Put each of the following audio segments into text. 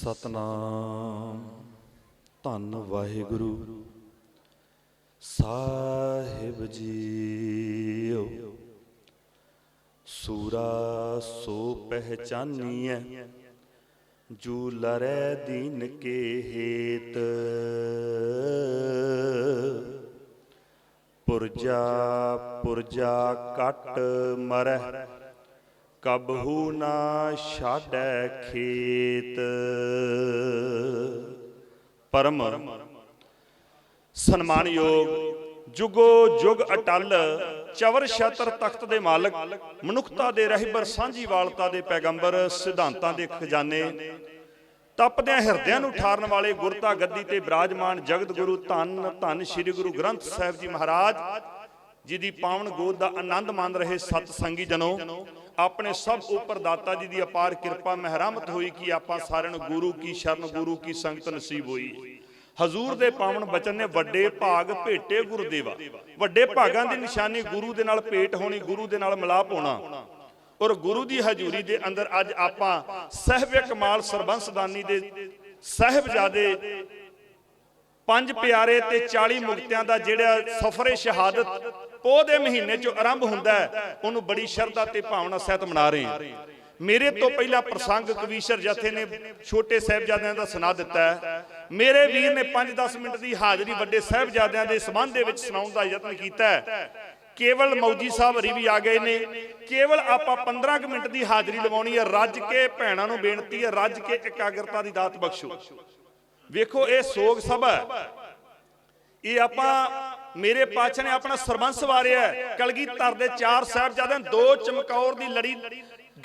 ਸਤਨਾਮ। ਧੰਨ ਵਾਹਿਗੁਰੂ। ਸਾਹਿਬ ਜੀਓ, ਸੂਰਾ ਸੋ ਪਹਿਚਾਨੀਐ, ਜੂ ਲਰੈ ਦੀਨ ਕੇ ਹੇਤ। ਪੁਰਜਾ ਪੁਰਜਾ ਕਟ ਮਰੈ ਕਬਹੂ ਨਾ ਛਾੜੈ ਖੇਤ। ਪਰਮ ਸਨਮਾਨਯੋਗ ਜੁਗੋ ਜੁਗ ਅਟਲ ਚਵਰ ਛਤਰ ਤਖਤ ਦੇ ਮਾਲਕ, ਮਨੁੱਖਤਾ ਦੇ ਰਹਿਬਰ ਸਾਂਝੀਵਾਲਤਾ ਦੇ ਪੈਗੰਬਰ ਸਿਧਾਂਤਾਂ ਦੇ ਖਜ਼ਾਨੇ, ਤਪਦਿਆਂ ਹਿਰਦਿਆਂ ਨੂੰ ਠਾਰਨ ਵਾਲੇ ਗੁਰਤਾ ਗੱਦੀ ਤੇ ਬਿਰਾਜਮਾਨ ਜਗਤ ਗੁਰੂ ਧੰਨ ਧੰਨ ਸ੍ਰੀ ਗੁਰੂ ਗ੍ਰੰਥ ਸਾਹਿਬ ਜੀ ਮਹਾਰਾਜ ਜੀ ਦੀ ਪਾਵਨ ਗੋਦ ਦਾ ਆਨੰਦ ਮਾਣ ਰਹੇ ਸਤ ਸੰਗੀ ਜਨੋ ਆਪਣੇ ਸਭ ਉਪਰ ਦਾਤਾ ਜੀ ਦੀ ਅਪਾਰ ਕਿਰਪਾ ਮਹਿਰਮਤ ਹੋਈ ਕਿ ਆਪਾਂ ਸਾਰਿਆਂ ਨੂੰ ਗੁਰੂ ਕੀ ਸ਼ਰਨ, ਗੁਰੂ ਕੀ ਸੰਗਤ ਨਸੀਬ ਹੋਈ। ਹਜ਼ੂਰ ਦੇ ਪਾਵਨ ਬਚਨ ਨੇ ਵੱਡੇ ਭਾਗ ਭੇਟੇ ਗੁਰਦੇਵਾ। ਵੱਡੇ ਭਾਗਾਂ ਦੀ ਨਿਸ਼ਾਨੀ ਗੁਰੂ ਦੇ ਨਾਲ ਭੇਟ ਹੋਣੀ, ਗੁਰੂ ਦੇ ਨਾਲ ਮਿਲਾਪ ਹੋਣਾ। ਔਰ ਗੁਰੂ ਦੀ ਹਜ਼ੂਰੀ ਦੇ ਅੰਦਰ ਅੱਜ ਆਪਾਂ ਸਹਿਬੇ ਕਮਾਲ ਸਰਬੰਸਦਾਨੀ ਦੇ ਸਹਿਬਜ਼ਾਦੇ ਪੰਜ ਪਿਆਰੇ ਤੇ 40 ਮੁਕਤਿਆਂ ਦਾ ਜਿਹੜਾ ਸਫਰੇ ਸ਼ਹਾਦਤ ਪੋਹ ਦੇ ਮਹੀਨੇ ਚ ਆਰੰਭ ਹੁੰਦਾ ਹੈ, ਉਹਨੂੰ ਬੜੀ ਸ਼ਰਧਾ ਤੇ ਭਾਵਨਾ ਸਹਿਤ ਮਨਾ ਰਹੇ ਹਾਂ। ਮੇਰੇ ਤੋਂ ਪਹਿਲਾਂ ਪ੍ਰਸੰਗ ਕਵੀਸ਼ਰ ਜਥੇ ਨੇ ਛੋਟੇ ਸਾਹਿਬਜ਼ਾਦਿਆਂ ਦਾ ਸੁਣਾ ਦਿੱਤਾ ਹੈ। ਮੇਰੇ ਵੀਰ ਨੇ 5-10 ਮਿੰਟ ਦੀ ਹਾਜ਼ਰੀ ਵੱਡੇ ਸਾਹਿਬਜ਼ਾਦਿਆਂ ਦੇ ਸਬੰਧ ਦੇ ਵਿੱਚ ਸੁਣਾਉਣ ਦਾ ਯਤਨ ਕੀਤਾ ਹੈ। ਕੇਵਲ ਮੌਜੀ ਸਾਹਿਬ ਹਰੀ ਵੀ ਆ ਗਏ ਨੇ। ਕੇਵਲ ਆਪਾਂ 15 ਕੁ ਮਿੰਟ ਦੀ ਹਾਜ਼ਰੀ ਲਵਾਉਣੀ ਹੈ। ਰੱਜ ਕੇ ਭੈਣਾਂ ਨੂੰ ਬੇਨਤੀ ਹੈ, ਰੱਜ ਕੇ ਇਕਾਗਰਤਾ ਦੀ ਦਾਤ ਬਖਸ਼ੋ। ਵੇਖੋ, ਇਹ ਸੋਗ ਸਭਾ ਇਹ ਆਪਾਂ ਮੇਰੇ ਪਾਛ ਨੇ ਆਪਣਾ ਸਰਬੰਸ ਵਾਰਿਆ ਕਲਗੀ ਕਲਗੀਧਰ ਦੇ ਚਾਰ ਸਾਹਿਬਜ਼ਾਦਿਆਂ ਦੋ ਚਮਕੌਰ ਦੀ ਲੜੀ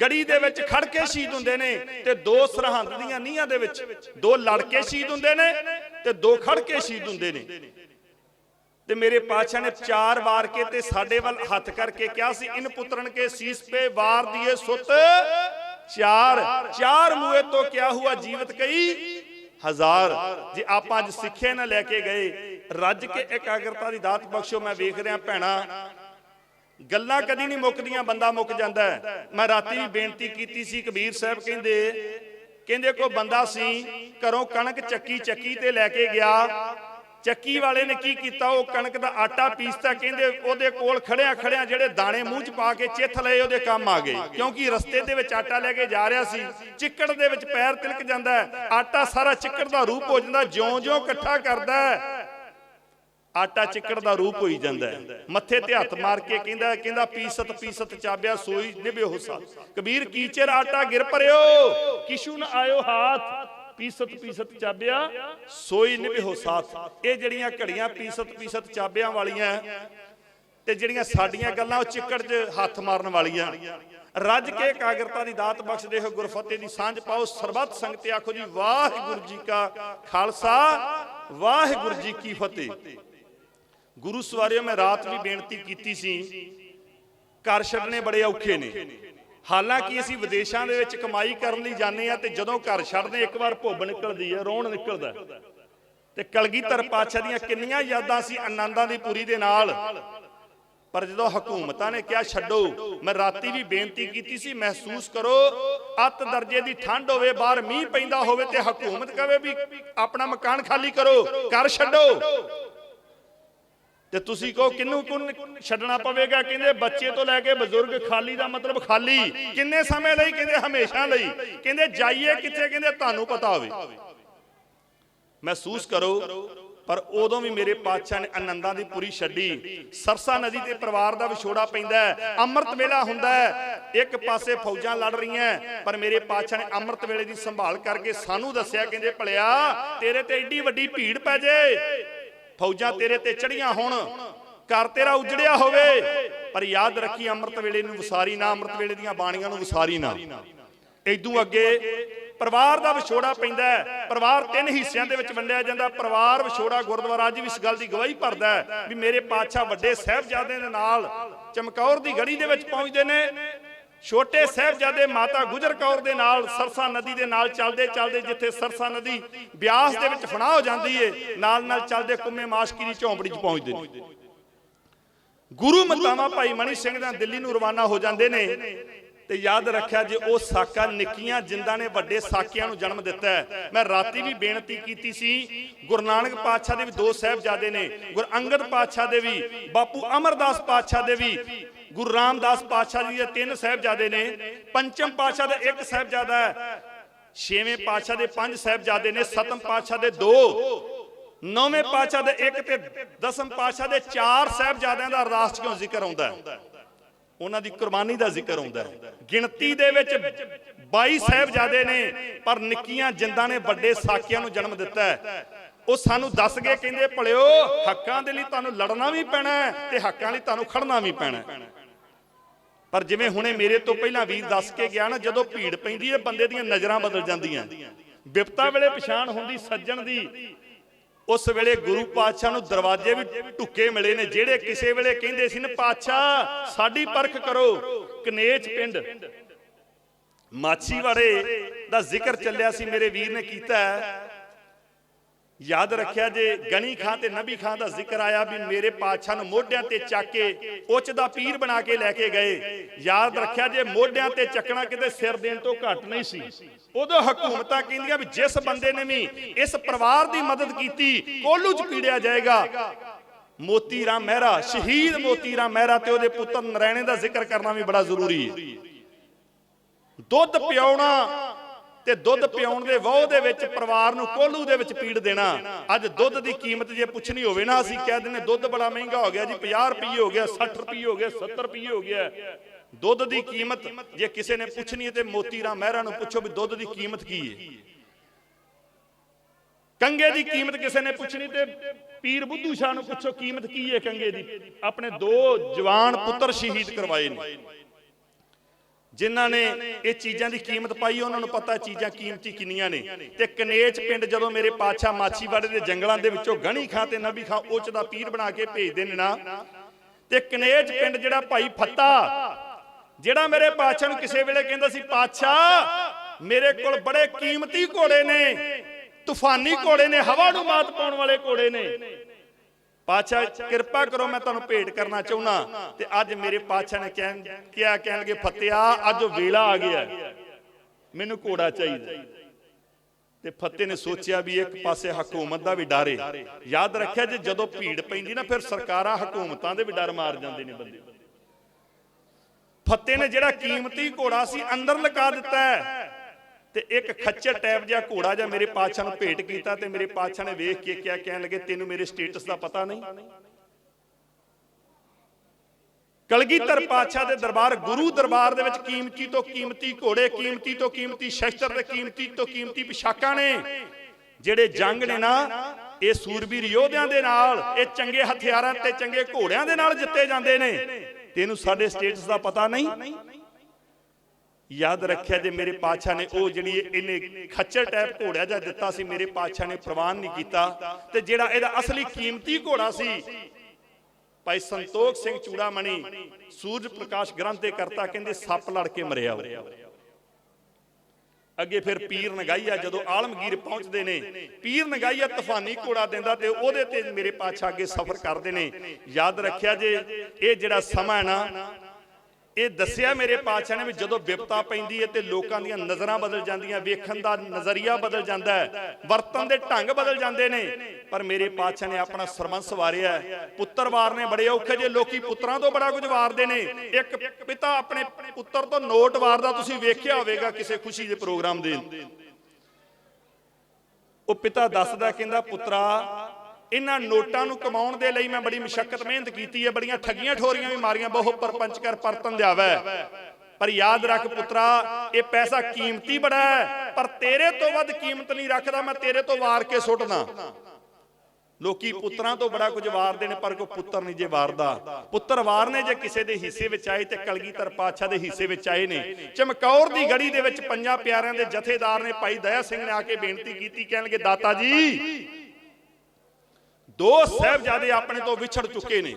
ਗੜੀ ਦੇ ਵਿੱਚ ਖੜ ਕੇ ਸ਼ਹੀਦ ਹੁੰਦੇ ਨੇ ਤੇ ਦੋ ਸਰਹੰਦ ਦੀਆਂ ਨੀਹਾਂ ਦੇ ਵਿੱਚ ਦੋ ਲੜ ਕੇ ਸ਼ਹੀਦ ਹੁੰਦੇ ਨੇ ਤੇ ਦੋ ਖੜ ਕੇ ਸ਼ਹੀਦ ਹੁੰਦੇ ਨੇ। ਤੇ ਮੇਰੇ ਪਾਤਸ਼ਾਹ ਨੇ ਚਾਰ ਵਾਰ ਕੇ ਤੇ ਸਾਡੇ ਵੱਲ ਹੱਥ ਕਰਕੇ ਕਿਹਾ ਸੀ, ਇਨ ਪੁੱਤਰਨ ਕੇ ਸੀਸ ਪੇ ਵਾਰ ਦੀਏ ਸੁੱਤ। ਚਾਰ ਚਾਰ ਮੂਏ ਤੋਂ ਕਿਆ ਹੁਆ ਜੀਵਤ ਕਈ ਹਜ਼ਾਰ। ਜੇ ਆਪਾਂ ਅੱਜ ਸਿੱਖਿਆ ਨਾ ਲੈ ਕੇ ਗਏ ਰੱਜ ਕੇ ਇਕਾਗਰਤਾ ਦੀ ਦਾਤ ਬਖਸ਼ੋ ਮੈਂ ਵੇਖ ਰਿਹਾ ਭੈਣਾ, ਗੱਲਾਂ ਕਦੀ ਨਹੀਂ ਮੁੱਕਦੀਆਂ, ਬੰਦਾ ਮੁੱਕ ਜਾਂਦਾ ਮੈਂ ਰਾਤੀ ਵੀ ਬੇਨਤੀ ਕੀਤੀ ਸੀ, ਕਬੀਰ ਸਾਹਿਬ ਕਹਿੰਦੇ ਕਹਿੰਦੇ ਕੋ ਬੰਦਾ ਸੀ, ਘਰੋਂ ਕਣਕ ਚੱਕੀ ਚੱਕੀ ਤੇ ਲੈ ਕੇ ਗਿਆ। ਚੱਕੀ ਵਾਲੇ ਨੇ ਕੀ ਕੀਤਾ, ਉਹ ਕਣਕ ਦਾ ਆਟਾ ਪੀਸਤਾ, ਕਹਿੰਦੇ ਉਹਦੇ ਕੋਲ ਖੜਿਆ ਖੜਿਆ ਜਿਹੜੇ ਦਾਣੇ ਮੂੰਹ 'ਚ ਪਾ ਕੇ ਚਿੱਥ ਲਏ, ਉਹਦੇ ਕੰਮ ਆ ਗਏ। ਕਿਉਂਕਿ ਰਸਤੇ ਦੇ ਵਿੱਚ ਆਟਾ ਲੈ ਕੇ ਜਾ ਰਿਹਾ ਸੀ, ਚਿੱਕੜ ਦੇ ਵਿੱਚ ਪੈਰ ਤਿਲਕ ਜਾਂਦਾ ਆਟਾ ਸਾਰਾ ਚਿੱਕੜ ਦਾ ਰੂਪ ਹੋ ਜਾਂਦਾ, ਜਿਉਂ-ਜਿਉਂ ਇਕੱਠਾ ਕਰਦਾ ਆਟਾ ਚਿੱਕੜ ਦਾ ਰੂਪ ਹੋਈ ਜਾਂਦਾ ਹੈ। ਮੱਥੇ ਤੇ ਹੱਥ ਮਾਰ ਕੇ ਕਹਿੰਦਾ ਕਹਿੰਦਾ, ਪੀਸਤ ਪੀਸਤ ਚਾਬਿਆ ਸੋਈ ਨਿਭਿਓ ਸਾ ਕਬੀਰ ਕੀਚਰ ਆਟਾ ਗਿਰ ਪਰਿਓ। ਕਿਸ਼ੂ ਨ ਆਇਓ ਹਾਥ। ਪੀਸਤ ਪੀਸਤ ਚਾਬਿਆ ਸੋਈ ਨਿਭਿਓ ਸਾਥ। ਇਹ ਜਿਹੜੀਆਂ ਘੜੀਆਂ ਪੀਸਤ ਪੀਸਤ ਚਾਬਿਆਂ ਵਾਲੀਆਂ ਤੇ ਜਿਹੜੀਆਂ ਸਾਡੀਆਂ ਗੱਲਾਂ ਉਹ ਚਿੱਕੜ 'ਚ ਹੱਥ ਮਾਰਨ ਵਾਲੀਆਂ। ਰੱਜ ਕੇ ਕਾਗਰਤਾ ਦੀ ਦਾਤ ਬਖਸ਼ਦੇ ਹੋ ਗੁਰਫਤਿਹ ਦੀ ਸਾਂਝ ਪਾਓ। ਸਰਬੱਤ ਸੰਗਤ ਆਖੋ ਜੀ, ਵਾਹਿਗੁਰੂ ਜੀ ਕਾ ਖਾਲਸਾ, ਵਾਹਿਗੁਰੂ ਜੀ ਕੀ ਫਤਿਹ। ਗੁਰੂ ਸਵਾਰਿਓ, ਮੈਂ ਰਾਤ ਵੀ ਬੇਨਤੀ ਕੀਤੀ ਸੀ, ਘਰ ਛੱਡਣੇ ਬੜੇ ਔਖੇ ਨੇ। ਹਾਲਾਂਕਿ ਅਸੀਂ ਵਿਦੇਸ਼ਾਂ ਦੇ ਵਿੱਚ ਕਮਾਈ ਕਰਨ ਲਈ ਜਾਂਦੇ ਆ ਤੇ ਜਦੋਂ ਘਰ ਛੱਡਦੇ ਇੱਕ ਵਾਰ ਭੁੱਬ ਨਿਕਲਦੀ ਹੈ, ਰੋਣ ਨਿਕਲਦਾ ਤੇ ਕਲਗੀਧਰ ਪਾਤਸ਼ਾਹ ਦੀਆਂ ਕਿੰਨੀਆਂ ਯਾਦਾਂ ਸੀ ਆਨੰਦਾਂ ਦੀ ਪੂਰੀ ਦੇ ਨਾਲ। ਪਰ ਜਦੋਂ ਹਕੂਮਤਾਂ ਨੇ ਕਿਹਾ, ਛੱਡੋ, ਮੈਂ ਰਾਤੀ ਵੀ ਬੇਨਤੀ ਕੀਤੀ ਸੀ, ਮਹਿਸੂਸ ਕਰੋ, ਅੱਤ ਦਰਜੇ ਦੀ ਠੰਡ ਹੋਵੇ, ਬਾਹਰ ਮੀਂਹ ਪੈਂਦਾ ਹੋਵੇ ਤੇ ਹਕੂਮਤ ਕਹੇ ਵੀ ਆਪਣਾ ਮਕਾਨ ਖਾਲੀ ਕਰੋ, ਘਰ ਛੱਡੋ। ਤੇ ਤੁਸੀਂ ਕਹੋ ਕਿੰਨੂੰ ਕੁਨ ਛੱਡਣਾ ਪਵੇਗਾ? ਕਹਿੰਦੇ ਬੱਚੇ ਤੋਂ ਲੈ ਕੇ ਬਜ਼ੁਰਗ ਖਾਲੀ ਦਾ ਮਤਲਬ ਖਾਲੀ। ਕਿੰਨੇ ਸਮੇਂ ਲਈ? ਕਹਿੰਦੇ ਹਮੇਸ਼ਾ ਲਈ। ਕਹਿੰਦੇ ਜਾਈਏ ਕਿੱਥੇ? ਕਹਿੰਦੇ ਤੁਹਾਨੂੰ ਪਤਾ ਹੋਵੇ। ਮਹਿਸੂਸ ਕਰੋ, ਪਰ ਉਦੋਂ ਵੀ ਮੇਰੇ ਪਾਤਸ਼ਾਹ ਨੇ ਆਨੰਦਾਂ ਦੀ ਪੂਰੀ ਛੱਡੀ। ਸਰਸਾ ਨਦੀ ਤੇ ਪਰਿਵਾਰ ਦਾ ਵਿਛੋੜਾ ਪੈਂਦਾ ਹੈ। ਅੰਮ੍ਰਿਤ ਵੇਲਾ ਹੁੰਦਾ ਹੈ। ਇੱਕ ਪਾਸੇ ਫੌਜਾਂ ਲੜ ਰਹੀਆਂ ਪਰ ਮੇਰੇ ਪਾਤਸ਼ਾਹ ਨੇ ਅੰਮ੍ਰਿਤ ਵੇਲੇ ਦੀ ਸੰਭਾਲ ਕਰਕੇ ਸਾਨੂੰ ਦੱਸਿਆ, ਕਹਿੰਦੇ ਭਲਿਆ, ਤੇਰੇ ਤੇ ਏਡੀ ਵੱਡੀ ਭੀੜ ਪੈ ਜੇ। ਫੌਜਾਂ ਤੇਰੇ ਤੇ ਚੜੀਆਂ ਹੋਣ, ਘਰ ਤੇਰਾ ਉਜੜਿਆ ਹੋਵੇ। ਪਰ ਯਾਦ ਰੱਖੀ ਅੰਮ੍ਰਿਤ ਵੇਲੇ ਨੂੰ ਵਿਸਾਰੀ ਨਾ, ਅੰਮ੍ਰਿਤ ਵੇਲੇ ਦੀਆਂ ਬਾਣੀਆਂ ਨੂੰ ਵਿਸਾਰੀ ਨਾ। ਇਦੋਂ ਅੱਗੇ ਪਰਿਵਾਰ ਦਾ ਵਿਛੋੜਾ ਪੈਂਦਾ ਹੈ। ਪਰਿਵਾਰ ਤਿੰਨ ਹਿੱਸਿਆਂ ਦੇ ਵਿੱਚ ਵੰਡਿਆ ਜਾਂਦਾ। ਪਰਿਵਾਰ ਵਿਛੋੜਾ ਗੁਰਦੁਆਰਾ ਅੱਜ ਵੀ ਇਸ ਗੱਲ ਦੀ ਗਵਾਹੀ ਭਰਦਾ ਹੈ ਵੀ ਮੇਰੇ ਪਾਤਸ਼ਾਹ ਵੱਡੇ ਸਾਹਿਬਜ਼ਾਦਿਆਂ ਦੇ ਨਾਲ ਚਮਕੌਰ ਦੀ ਗੜੀ ਦੇ ਵਿੱਚ ਪਹੁੰਚਦੇ ਨੇ। ਛੋਟੇ ਸਾਹਿਬਜ਼ਾਦੇ ਮਾਤਾ ਗੁਜਰ ਕੌਰ ਦੇ ਨਾਲ ਸਰਸਾ ਨਦੀ ਦੇ ਨਾਲ ਚੱਲਦੇ ਚੱਲਦੇ ਜਿੱਥੇ ਸਰਸਾ ਨਦੀ ਬਿਆਸ ਦੇ ਵਿੱਚ ਫਨਾ ਹੋ ਜਾਂਦੀ ਏ, ਨਾਲ ਨਾਲ ਚੱਲਦੇ ਕੁੰਮੇ ਮਾਸ਼ਕੀ ਦੀ ਝੌਂਪੜੀ 'ਚ ਪਹੁੰਚਦੇ ਨੇ। ਗੁਰੂ ਮਤਾਵਾ ਭਾਈ ਮਣੀ ਸਿੰਘ ਦਾ ਦਿੱਲੀ ਨੂੰ ਰਵਾਨਾ ਹੋ ਜਾਂਦੇ ਨੇ ਤੇ ਯਾਦ ਰੱਖਿਆ ਜੇ ਉਹ ਸਾਕਾ ਨਿੱਕੀਆਂ ਜਿੰਦਾਂ ਨੇ ਵੱਡੇ ਸਾਕਿਆਂ ਨੂੰ ਜਨਮ ਦਿੱਤਾ ਹੈ। ਮੈਂ ਰਾਤੀ ਵੀ ਬੇਨਤੀ ਕੀਤੀ ਸੀ, ਗੁਰੂ ਨਾਨਕ ਪਾਤਸ਼ਾਹ ਦੇ ਵੀ ਦੋ ਸਾਹਿਬਜ਼ਾਦੇ ਨੇ, ਗੁਰੂ ਅੰਗਦ ਪਾਤਸ਼ਾਹ ਦੇ ਵੀ, ਬਾਪੂ ਅਮਰਦਾਸ ਪਾਤਸ਼ਾਹ ਦੇ ਵੀ ਗੁਰੂ ਰਾਮਦਾਸ ਪਾਤਸ਼ਾਹ ਜੀ ਦੇ ਤਿੰਨ ਸਾਹਿਬਜ਼ਾਦੇ ਨੇ, ਪੰਚਮ ਪਾਤਸ਼ਾਹ ਦਾ ਇੱਕ ਸਾਹਿਬਜ਼ਾਦਾ ਹੈ, ਛੇਵੇਂ ਪਾਤਸ਼ਾਹ ਦੇ ਪੰਜ ਸਾਹਿਬਜ਼ਾਦੇ ਨੇ, ਸਤਮ ਪਾਤਸ਼ਾਹ ਦੇ ਦੋ, ਨੌਵੇਂ ਪਾਤਸ਼ਾਹ ਦੇ ਇੱਕ ਤੇ ਦਸਮ ਪਾਤਸ਼ਾਹ ਦੇ ਚਾਰ ਸਾਹਿਬਜ਼ਾਦਿਆਂ ਦਾ ਅਰਦਾਸ ਕਿਉਂ ਜ਼ਿਕਰ ਆਉਂਦਾ ਹੈ? ਉਹਨਾਂ ਦੀ ਕੁਰਬਾਨੀ ਦਾ ਜ਼ਿਕਰ ਆਉਂਦਾ ਹੈ। ਗਿਣਤੀ ਦੇ ਵਿੱਚ 22 ਸਾਹਿਬਜ਼ਾਦੇ ਨੇ, ਪਰ ਨਿੱਕੀਆਂ ਜਿੰਦਾਂ ਨੇ ਵੱਡੇ ਸਾਕਿਆਂ ਨੂੰ ਜਨਮ ਦਿੱਤਾ ਹੈ। ਉਹ ਸਾਨੂੰ ਦੱਸ ਗਏ, ਕਹਿੰਦੇ ਭਲਿਓ, ਹੱਕਾਂ ਦੇ ਲਈ ਤੁਹਾਨੂੰ ਲੜਨਾ ਵੀ ਪੈਣਾ ਤੇ ਹੱਕਾਂ ਲਈ ਤੁਹਾਨੂੰ ਖੜਨਾ ਵੀ ਪੈਣਾ ਪਰ ਜਿਵੇਂ ਹੁਣੇ ਮੇਰੇ ਤੋਂ ਪਹਿਲਾਂ ਵੀਰ ਦੱਸ ਕੇ ਗਿਆ ਨਾ, ਜਦੋਂ ਭੀੜ ਪੈਂਦੀ ਹੈ, ਬੰਦੇ ਦੀਆਂ ਨਜ਼ਰਾਂ ਬਦਲ ਜਾਂਦੀਆਂ। ਵਿਪਤਾ ਵੇਲੇ ਪਛਾਣ ਹੁੰਦੀ ਸੱਜਣ ਦੀ। ਉਸ ਵੇਲੇ ਗੁਰੂ ਪਾਤਸ਼ਾਹ ਨੂੰ ਦਰਵਾਜ਼ੇ ਵੀ ਢੁੱਕੇ ਮਿਲੇ ਨੇ, ਜਿਹੜੇ ਕਿਸੇ ਵੇਲੇ ਕਹਿੰਦੇ ਸੀ ਨਾ, ਪਾਤਸ਼ਾਹ, ਸਾਡੀ ਪਰਖ ਕਰੋ। ਕਨੇਚ ਪਿੰਡ। ਮਾਛੀਵਾੜੇ ਦਾ ਜ਼ਿਕਰ ਚੱਲਿਆ ਸੀ, ਮੇਰੇ ਵੀਰ ਨੇ ਕੀਤਾ। ਯਾਦ ਰੱਖਿਆ ਜੇ ਗਣੀ ਖਾਂ ਤੇ ਨਬੀ ਖਾਂ ਦਾ ਜ਼ਿਕਰ ਆਇਆ ਵੀ ਮੇਰੇ ਪਾਤਸ਼ਾਹ ਨੂੰ ਮੋਢਿਆਂ ਤੇ ਚੱਕ ਕੇ ਉੱਚ ਦਾ ਪੀਰ ਬਣਾ ਕੇ ਲੈ ਕੇ ਗਏ। ਯਾਦ ਰੱਖਿਆ ਜੇ ਮੋਢਿਆਂ ਤੇ ਚੱਕਣਾ ਕਿਤੇ ਸਿਰ ਦੇਣ ਤੋਂ ਘੱਟ ਨਹੀਂ ਸੀ। ਉਦੋਂ ਹਕੂਮਤਾਂ ਕਹਿੰਦੀਆਂ ਵੀ ਜਿਸ ਬੰਦੇ ਨੇ ਵੀ ਇਸ ਪਰਿਵਾਰ ਦੀ ਮਦਦ ਕੀਤੀ, ਕੋਲੂ ਚ ਪੀੜਿਆ ਜਾਏਗਾ। ਮੋਤੀ ਰਾਮ ਮਹਿਰਾ, ਸ਼ਹੀਦ ਮੋਤੀ ਰਾਮ ਮਹਿਰਾ ਤੇ ਉਹਦੇ ਪੁੱਤਰ ਨਰੈਣੇ ਦਾ ਜ਼ਿਕਰ ਕਰਨਾ ਵੀ ਬੜਾ ਜ਼ਰੂਰੀ ਹੈ। ਦੁੱਧ ਪਿਆਉਣਾ ਤੇ ਦੁੱਧ ਪਿਆਉਣ ਦੇ ਵਾਹ ਦੇ ਵਿੱਚ ਪਰਿਵਾਰ ਨੂੰ ਕੋਲੂ ਦੇ ਵਿੱਚ ਪੀੜ ਦੇਣਾ। ਅੱਜ ਦੁੱਧ ਦੀ ਕੀਮਤ ਜੇ ਪੁੱਛਣੀ ਹੋਵੇ ਨਾ ਅਸੀਂ ਕਹਿ ਦਿੰਦੇ ਦੁੱਧ ਬੜਾ ਮਹਿੰਗਾ ਹੋ ਗਿਆ ਜੀ 50 ਰੁਪਏ ਹੋ ਗਿਆ 60 ਰੁਪਏ ਹੋ ਗਿਆ 70 ਰੁਪਏ ਹੋ ਗਿਆ। ਦੁੱਧ ਦੀ ਕੀਮਤ ਜੇ ਕਿਸੇ ਨੇ ਪੁੱਛਣੀ ਹੈ ਤੇ ਮੋਤੀ ਰਾਮ ਮਹਿਰਾ ਨੂੰ ਪੁੱਛੋ ਵੀ ਦੁੱਧ ਦੀ ਕੀਮਤ ਕੀ ਹੈ। ਕੰਗੇ ਦੀ ਕੀਮਤ ਕਿਸੇ ਨੇ ਪੁੱਛਣੀ ਤੇ ਪੀਰ ਬੁੱਧੂ ਸ਼ਾਹ ਨੂੰ ਪੁੱਛੋ ਕੀਮਤ ਕੀ ਹੈ ਕੰਗੇ ਦੀ। ਆਪਣੇ ਦੋ ਜਵਾਨ ਪੁੱਤਰ ਸ਼ਹੀਦ ਕਰਵਾਏ ਨੇ। ਜਿਨ੍ਹਾਂ ਨੇ ਇਹ ਚੀਜ਼ਾਂ ਦੀ ਕੀਮਤ ਪਾਈ, ਉਹਨਾਂ ਨੂੰ ਪਤਾ ਚੀਜ਼ਾਂ ਕੀਮਤੀ ਕਿੰਨੀਆਂ ਨੇ। ਤੇ ਕਨੇਚ ਪਿੰਡ ਜਦੋਂ ਮੇਰੇ ਪਾਤਸ਼ਾਹ ਮਾਛੀਵਾੜੇ ਦੇ ਜੰਗਲਾਂ ਦੇ ਵਿੱਚੋਂ ਗਣੀ ਖਾਂ ਤੇ ਨਬੀ ਖਾਂ ਉੱਚ ਦਾ ਪੀਰ ਬਣਾ ਕੇ ਭੇਜਦੇ ਨੇ ਨਾ। ਤੇ ਕਨੇਚ ਪਿੰਡ ਜਿਹੜਾ ਭਾਈ ਫੱਤਾ, ਜਿਹੜਾ ਮੇਰੇ ਪਾਤਸ਼ਾਹ ਨੂੰ ਕਿਸੇ ਵੇਲੇ ਕਹਿੰਦਾ ਸੀ, ਪਾਤਸ਼ਾਹ, ਮੇਰੇ ਕੋਲ ਬੜੇ ਕੀਮਤੀ ਘੋੜੇ ਨੇ, ਤੂਫਾਨੀ ਘੋੜੇ ਨੇ, ਹਵਾ ਨੂੰ ਮਾਤ ਪਾਉਣ ਵਾਲੇ ਘੋੜੇ ਨੇ। ਪਾਤਸ਼ਾਹ, ਕਿਰਪਾ ਕਰੋ, ਮੈਂ ਤੁਹਾਨੂੰ ਭੇਟ ਕਰਨਾ ਚਾਹੁੰਦਾ ਤੇ ਅੱਜ ਮੇਰੇ ਪਾਤਸ਼ਾਹ ਨੇ ਕਹਿਣ ਕਿਹਾ, ਕਹਿਣਗੇ ਫਤਿਆ ਅੱਜ ਉਹ ਵੇਲਾ ਆ ਗਿਆ ਮੈਨੂੰ ਘੋੜਾ ਚਾਹੀਦਾ ਤੇ ਫਤਿਹ ਨੇ ਸੋਚਿਆ ਵੀ ਇੱਕ ਪਾਸੇ ਹਕੂਮਤ ਦਾ ਵੀ ਡਰ ਹੈ ਯਾਦ ਰੱਖਿਆ ਜੇ ਜਦੋਂ ਭੀੜ ਪੈਂਦੀ ਨਾ, ਫਿਰ ਸਰਕਾਰਾਂ ਹਕੂਮਤਾਂ ਦੇ ਵੀ ਡਰ ਮਾਰ ਜਾਂਦੇ ਨੇ ਬੰਦੇ। ਫਤਿਹ ਨੇ ਜਿਹੜਾ ਕੀਮਤੀ ਘੋੜਾ ਸੀ, ਅੰਦਰ ਲਗਾ ਦਿੱਤਾ ਹੈ। ਤੇ ਇੱਕ ਖੱਚਰ ਟੈਪ ਜਿਹਾ ਘੋੜਾ ਜਿਹਾ ਮੇਰੇ ਪਾਤਸ਼ਾਹ ਨੂੰ ਭੇਟ ਕੀਤਾ ਤੇ ਮੇਰੇ ਪਾਤਸ਼ਾਹ ਨੇ ਵੇਖ ਕੇ ਕਿਹਾ, ਕਹਿਣ ਲੱਗੇ, ਤੈਨੂੰ ਮੇਰੇ ਸਟੇਟਸ ਦਾ ਪਤਾ ਨਹੀਂ? ਕਲਗੀਧਰ ਪਾਤਸ਼ਾਹ ਦੇ ਦਰਬਾਰ, ਗੁਰੂ ਦਰਬਾਰ ਦੇ ਵਿੱਚ ਕੀਮਤੀ ਤੋਂ ਕੀਮਤੀ ਘੋੜੇ, ਕੀਮਤੀ ਤੋਂ ਕੀਮਤੀ ਸ਼ਸਤਰ ਤੇ ਕੀਮਤੀ ਤੋਂ ਕੀਮਤੀ ਪਿਸ਼ਾਕਾਂ ਨੇ, ਜਿਹੜੇ ਜੰਗ ਨੇ ਨਾ, ਇਹ ਸੂਰਬੀਰ ਯੋਧਿਆਂ ਦੇ ਨਾਲ, ਇਹ ਚੰਗੇ ਹਥਿਆਰਾਂ ਤੇ ਚੰਗੇ ਘੋੜਿਆਂ ਦੇ ਨਾਲ ਜਿੱਤੇ ਜਾਂਦੇ ਨੇ। ਤੈਨੂੰ ਸਾਡੇ ਸਟੇਟਸ ਦਾ ਪਤਾ ਨਹੀਂ? ਯਾਦ ਰੱਖਿਆ ਜੇ ਮੇਰੇ ਪਾਤਸ਼ਾਹ ਨੇ ਉਹ ਜਿਹੜੀ ਇਹਨੇ ਖੱਚਰ ਟੈਪ ਘੋੜਾ ਜਿਹਾ ਦਿੱਤਾ ਸੀ, ਮੇਰੇ ਪਾਤਸ਼ਾਹ ਨੇ ਪ੍ਰਵਾਨ ਨਹੀਂ ਕੀਤਾ ਤੇ ਜਿਹੜਾ ਇਹਦਾ ਅਸਲੀ ਕੀਮਤੀ ਘੋੜਾ ਸੀ, ਭਾਈ ਸੰਤੋਖ ਸਿੰਘ ਚੂੜਾਮਣੀ ਸੂਰਜ ਪ੍ਰਕਾਸ਼ ਗ੍ਰੰਥ ਦੇ ਕਰਤਾ ਕਹਿੰਦੇ ਸੱਪ ਲੜ ਕੇ ਮਰਿਆ ਉਹ। ਅੱਗੇ ਫਿਰ ਪੀਰ ਨਗਾਈਆ ਜਦੋਂ ਆਲਮਗੀਰ ਪਹੁੰਚਦੇ ਨੇ, ਪੀਰ ਨਗਾਈਆ ਤੂਫਾਨੀ ਘੋੜਾ ਦਿੰਦਾ ਤੇ ਉਹਦੇ ਤੇ ਮੇਰੇ ਪਾਤਸ਼ਾਹ ਅੱਗੇ ਸਫ਼ਰ ਕਰਦੇ ਨੇ। ਯਾਦ ਰੱਖਿਆ ਜੇ ਇਹ ਜਿਹੜਾ ਸਮਾਂ ਨਾ ਇਹ ਦੱਸਿਆ ਮੇਰੇ ਪਾਤਸ਼ਾਹ ਨੇ ਵੀ ਜਦੋਂ ਵਿਪਤਾ ਪੈਂਦੀ ਹੈ ਤੇ ਲੋਕਾਂ ਦੀਆਂ ਨਜ਼ਰਾਂ ਬਦਲ ਜਾਂਦੀਆਂ, ਵੇਖਣ ਦਾ ਨਜ਼ਰੀਆ ਬਦਲ ਜਾਂਦਾ ਹੈ ਵਰਤਨ ਦੇ ਢੰਗ ਬਦਲ ਜਾਂਦੇ ਨੇ। ਪਰ ਮੇਰੇ ਪਾਤਸ਼ਾਹ ਨੇ ਆਪਣਾ ਸਰਮੰਸ ਵਾਰਿਆ ਹੈ। ਪੁੱਤਰ ਵਾਰਨੇ ਬੜੇ ਔਖੇ ਜੇ ਲੋਕੀ ਪੁੱਤਰਾਂ ਤੋਂ ਬੜਾ ਕੁਝ ਵਾਰਦੇ ਨੇ। ਇੱਕ ਪਿਤਾ ਆਪਣੇ ਪੁੱਤਰ ਤੋਂ ਨੋਟ ਵਾਰਦਾ ਤੁਸੀਂ ਵੇਖਿਆ ਹੋਵੇਗਾ ਕਿਸੇ ਖੁਸ਼ੀ ਦੇ ਪ੍ਰੋਗਰਾਮ ਦੇ। ਉਹ ਪਿਤਾ ਦੱਸਦਾ, ਕਹਿੰਦਾ, ਪੁੱਤਰਾ ਇਹਨਾਂ ਨੋਟਾਂ ਨੂੰ ਕਮਾਉਣ ਦੇ ਲਈ ਮੈਂ ਬੜੀ ਮੁਸ਼ਕਲ ਮਿਹਨਤ ਕੀਤੀ ਹੈ, ਬੜੀਆਂ ਠੱਗੀਆਂ ਠੋਰੀਆਂ ਵੀ ਮਾਰੀਆਂ, ਬਹੁ ਪਰਪੰਚ ਕਰ ਪਰਤਨ ਦਿਆਵੈ। ਪਰ ਯਾਦ ਰੱਖ ਪੁੱਤਰਾ, ਇਹ ਪੈਸਾ ਕੀਮਤੀ ਬੜਾ ਹੈ, ਪਰ ਤੇਰੇ ਤੋਂ ਵੱਧ ਕੀਮਤ ਨਹੀਂ ਰੱਖਦਾ, ਮੈਂ ਤੇਰੇ ਤੋਂ ਵਾਰ ਕੇ ਸੁੱਟਦਾ। ਲੋਕੀ ਪੁੱਤਰਾਂ ਤੋਂ ਬੜਾ ਕੁਝ ਵਾਰਦੇ ਨੇ, ਪਰ ਕੋਈ ਪੁੱਤਰ ਨਹੀਂ ਜੇ ਵਾਰਦਾ। ਪੁੱਤਰ ਵਾਰਨੇ ਜੇ ਕਿਸੇ ਦੇ ਹਿੱਸੇ ਵਿੱਚ ਆਏ ਤੇ ਕਲਗੀਧਰ ਪਾਤਸ਼ਾਹ ਦੇ ਹਿੱਸੇ ਵਿੱਚ ਆਏ ਨੇ। ਚਮਕੌਰ ਦੀ ਗੜੀ ਦੇ ਵਿੱਚ ਪੰਜਾਂ ਪਿਆਰਿਆਂ ਦੇ ਜਥੇਦਾਰ ਨੇ ਭਾਈ ਦਇਆ ਸਿੰਘ ਨੇ ਆ ਕੇ ਬੇਨਤੀ ਕੀਤੀ, ਕਹਿਣਗੇ, ਦਾਤਾ ਜੀ ਦੋ ਸਾਹਿਬਜ਼ਾਦੇ ਆਪਣੇ ਤੋਂ ਵਿਛੜ ਚੁੱਕੇ ਨੇ।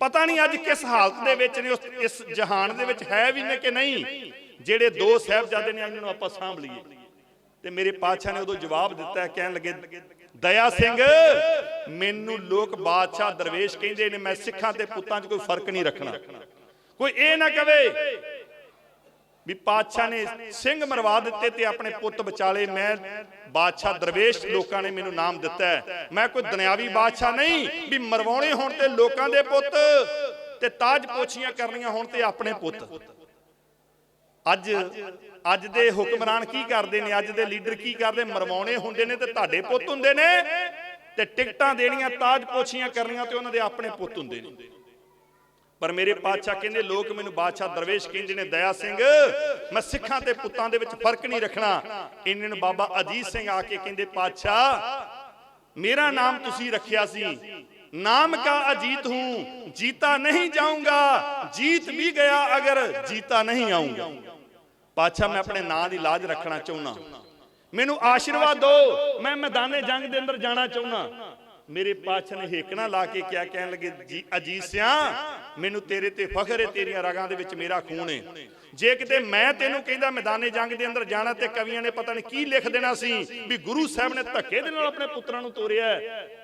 ਪਤਾ ਨਹੀਂ ਅੱਜ ਕਿਸ ਹਾਲਤ ਦੇ ਵਿੱਚ ਨੇ, ਉਸ ਇਸ ਜਹਾਨ ਦੇ ਵਿੱਚ ਹੈ ਵੀ ਨੇ ਕਿ ਨਹੀਂ? ਜਿਹੜੇ ਦੋ ਸਾਹਿਬਜ਼ਾਦੇ ਨੇ, ਇਹਨਾਂ ਨੂੰ ਆਪਾਂ ਸਾਂਭ ਲਈਏ। ਤੇ ਮੇਰੇ ਪਾਤਸ਼ਾਹ ਨੇ ਉਦੋਂ ਜਵਾਬ ਦਿੱਤਾ, ਕਹਿਣ ਲੱਗੇ, ਦਇਆ ਸਿੰਘ, ਮੈਨੂੰ ਲੋਕ ਬਾਦਸ਼ਾਹ ਦਰਵੇਸ਼ ਕਹਿੰਦੇ ਨੇ, ਮੈਂ ਸਿੱਖਾਂ ਤੇ ਪੁੱਤਾਂ 'ਚ ਕੋਈ ਫ਼ਰਕ ਨਹੀਂ ਰੱਖਣਾ। ਕੋਈ ਇਹ ਨਾ ਕਵੇ ਵੀ ਪਾਤਸ਼ਾਹ ਨੇ ਸਿੰਘ ਮਰਵਾ ਦਿੱਤੇ ਤੇ ਆਪਣੇ ਪੁੱਤ ਬਚਾਲੇ ਮੈਂ ਬਾਦਸ਼ਾਹ ਦਰਵੇਸ਼ ਲੋਕਾਂ ਨੇ ਮੈਨੂੰ ਨਾਮ ਦਿੱਤਾ ਮੈਂ ਕੋਈ ਦੁਨਿਆਵੀ ਬਾਦਸ਼ਾਹ ਨਹੀਂ, ਵੀ ਮਰਵਾਉਣੇ ਹੋਣ ਤੇ ਲੋਕਾਂ ਦੇ ਪੁੱਤ ਤੇ ਤਾਜ ਪੋਛੀਆਂ ਕਰਨੀਆਂ ਹੋਣ ਤੇ ਆਪਣੇ ਪੁੱਤ। ਅੱਜ ਅੱਜ ਦੇ ਹੁਕਮਰਾਨ ਕੀ ਕਰਦੇ ਨੇ? ਅੱਜ ਦੇ ਲੀਡਰ ਕੀ ਕਰਦੇ? ਮਰਵਾਉਣੇ ਹੁੰਦੇ ਨੇ ਤੇ ਤੁਹਾਡੇ ਪੁੱਤ ਹੁੰਦੇ ਨੇ ਤੇ ਟਿਕਟਾਂ ਦੇਣੀਆਂ, ਤਾਜ ਪੋਛੀਆਂ ਕਰਨੀਆਂ ਤੇ ਉਹਨਾਂ ਦੇ ਆਪਣੇ ਪੁੱਤ ਹੁੰਦੇ ਨੇ। ਪਰ ਮੇਰੇ ਪਾਤਸ਼ਾਹ ਕਹਿੰਦੇ, ਲੋਕ ਮੈਨੂੰ ਬਾਦਸ਼ਾਹ ਦਰਵੇਸ਼ ਕਹਿੰਦੇ ਨੇ, ਦਇਆ ਸਿੰਘ, ਮੈਂ ਸਿੱਖਾਂ ਤੇ ਪੁੱਤਾਂ ਦੇ ਵਿੱਚ ਫ਼ਰਕ ਨਹੀਂ ਰੱਖਣਾ। ਇਹਨਾਂ ਨੂੰ ਬਾਬਾ ਅਜੀਤ ਸਿੰਘ ਆ ਕੇ ਕਹਿੰਦੇ, ਪਾਤਸ਼ਾਹ, ਮੇਰਾ ਨਾਮ ਤੁਸੀਂ ਰੱਖਿਆ ਸੀ। ਨਾਮ ਕਾ ਅਜੀਤ ਹੂੰ, ਜੀਤਾ ਨਹੀਂ ਜਾਊਂਗਾ। ਜੀਤ ਵੀ ਗਿਆ ਅਗਰ ਜੀਤਾ ਨਹੀਂ ਆਊਂਗਾ। ਪਾਤਸ਼ਾਹ, ਮੈਂ ਆਪਣੇ ਨਾਂ ਦੀ ਲਾਜ ਰੱਖਣਾ ਚਾਹੁੰਦਾ। ਮੈਨੂੰ ਆਸ਼ੀਰਵਾਦ ਦਿਓ, ਮੈਂ ਮੈਦਾਨੇ ਜੰਗ ਦੇ ਅੰਦਰ ਜਾਣਾ ਚਾਹੁੰਦਾ। ਮੇਰੇ ਪਾਤਸ਼ਾਹ ਨੇ ਹੇਕਣਾ ਲਾ ਕੇ ਕਿਆ ਕਹਿਣ ਲੱਗੇ, ਜੀ, ਅਜੀਤ ਸਿਆ ਮੈਨੂੰ ਤੇਰੇ ਤੇ ਫਖਰ ਹੈ, ਤੇਰੀਆਂ ਰਗਾਂ ਦੇ ਵਿੱਚ ਮੇਰਾ ਖੂਨ ਹੈ। ਜੇ ਕਿਤੇ ਮੈਂ ਤੈਨੂੰ ਕਹਿੰਦਾ ਮੈਦਾਨੇ ਜੰਗ ਦੇ ਅੰਦਰ ਜਾਣਾ ਤੇ ਕਵੀਆਂ ਨੇ ਪਤਾ ਨਹੀਂ ਕੀ ਲਿਖ ਦੇਣਾ ਸੀ ਵੀ ਗੁਰੂ ਸਾਹਿਬ ਨੇ ਧੱਕੇ ਦੇ ਨਾਲ ਆਪਣੇ ਪੁੱਤਰਾਂ ਨੂੰ ਤੋਰਿਆ